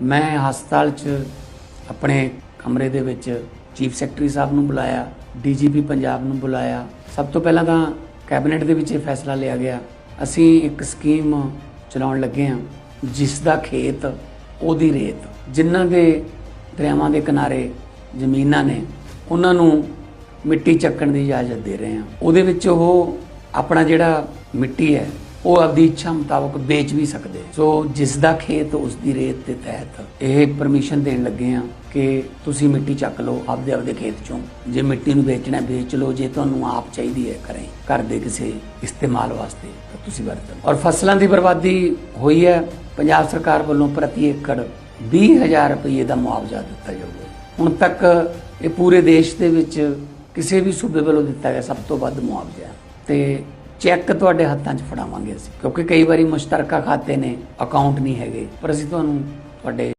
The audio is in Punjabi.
ਮੈਂ ਹਸਪਤਾਲ 'ਚ ਆਪਣੇ ਕਮਰੇ ਦੇ ਵਿੱਚ ਚੀਫ ਸੈਕਟਰੀ ਸਾਹਿਬ ਨੂੰ ਬੁਲਾਇਆ, ਡੀਜੀਪੀ ਪੰਜਾਬ ਨੂੰ ਬੁਲਾਇਆ। ਸਭ ਤੋਂ ਪਹਿਲਾਂ ਤਾਂ ਕੈਬਨਿਟ ਦੇ ਵਿੱਚ ਇਹ ਫੈਸਲਾ ਲਿਆ ਗਿਆ। ਅਸੀਂ ਇੱਕ ਸਕੀਮ ਚਲਾਉਣ ਲੱਗੇ ਹਾਂ, ਜਿਸ ਦਾ ਖੇਤ ਉਹਦੀ ਰੇਤ, ਜਿਨ੍ਹਾਂ ਦੇ ਦਰਿਆਵਾਂ ਦੇ ਕਿਨਾਰੇ ਜ਼ਮੀਨਾਂ ਨੇ, ਉਹਨਾਂ ਨੂੰ ਮਿੱਟੀ ਚੱਕਣ ਦੀ ਇਜਾਜ਼ਤ ਦੇ ਰਹੇ ਹਾਂ। ਉਹਦੇ ਵਿੱਚ ਉਹ ਆਪਣਾ ਜਿਹੜਾ ਮਿੱਟੀ ਹੈ ਉਹ ਆਪਦੀ ਇੱਛਾ ਮੁਤਾਬਕ ਵੇਚ ਵੀ ਸਕਦੇ। ਸੋ ਜਿਸ ਦਾ ਖੇਤ ਉਸ ਦੀ ਰੇਤ ਦੇ ਤਹਿਤ ਇਹ ਪਰਮਿਸ਼ਨ ਦੇਣ ਲੱਗੇ ਆ ਕਿ ਤੁਸੀਂ ਮਿੱਟੀ ਚੱਕ ਲਓ ਆਪਦੇ ਆਪਦੇ ਖੇਤ ਚੋਂ। ਜੇ ਮਿੱਟੀ ਨੂੰ ਵੇਚਣਾ ਵੇਚ ਲਓ, ਜੇ ਤੁਹਾਨੂੰ ਆਪ ਚਾਹੀਦੀ ਹੈ ਕਰੇ ਘਰ ਦੇ ਕਿਸੇ ਇਸਤੇਮਾਲ ਵਾਸਤੇ, ਤਾਂ ਤੁਸੀਂ ਵਰਤੋ। ਔਰ ਫਸਲਾਂ ਦੀ ਬਰਬਾਦੀ ਹੋਈ ਹੈ, ਪੰਜਾਬ ਸਰਕਾਰ ਵੱਲੋਂ ਪ੍ਰਤੀ ਏਕੜ 20000 ਰੁਪਏ ਦਾ ਮੁਆਵਜ਼ਾ ਦਿੱਤਾ ਜਾਊਗਾ। ਹੁਣ ਤੱਕ ਇਹ ਪੂਰੇ ਦੇਸ਼ ਦੇ ਵਿੱਚ ਕਿਸੇ ਵੀ ਸੂਬੇ ਵੱਲੋਂ ਦਿੱਤਾ ਗਿਆ ਸਭ ਤੋਂ ਵੱਧ ਮੁਆਵਜ਼ਾ। ਹੈ। ਤੇ ਚੈੱਕ ਤੁਹਾਡੇ ਹੱਥਾਂ 'ਚ ਫੜਾਵਾਂਗੇ ਅਸੀਂ, ਕਿਉਂਕਿ ਕਈ ਵਾਰੀ ਮੁਸ਼ਤਰਕਾ ਖਾਤੇ ਨੇ ਅਕਾਊਂਟ ਨਹੀਂ ਹੈਗੇ। ਪਰ ਅਸੀਂ ਤੁਹਾਨੂੰ ਤੁਹਾਡੇ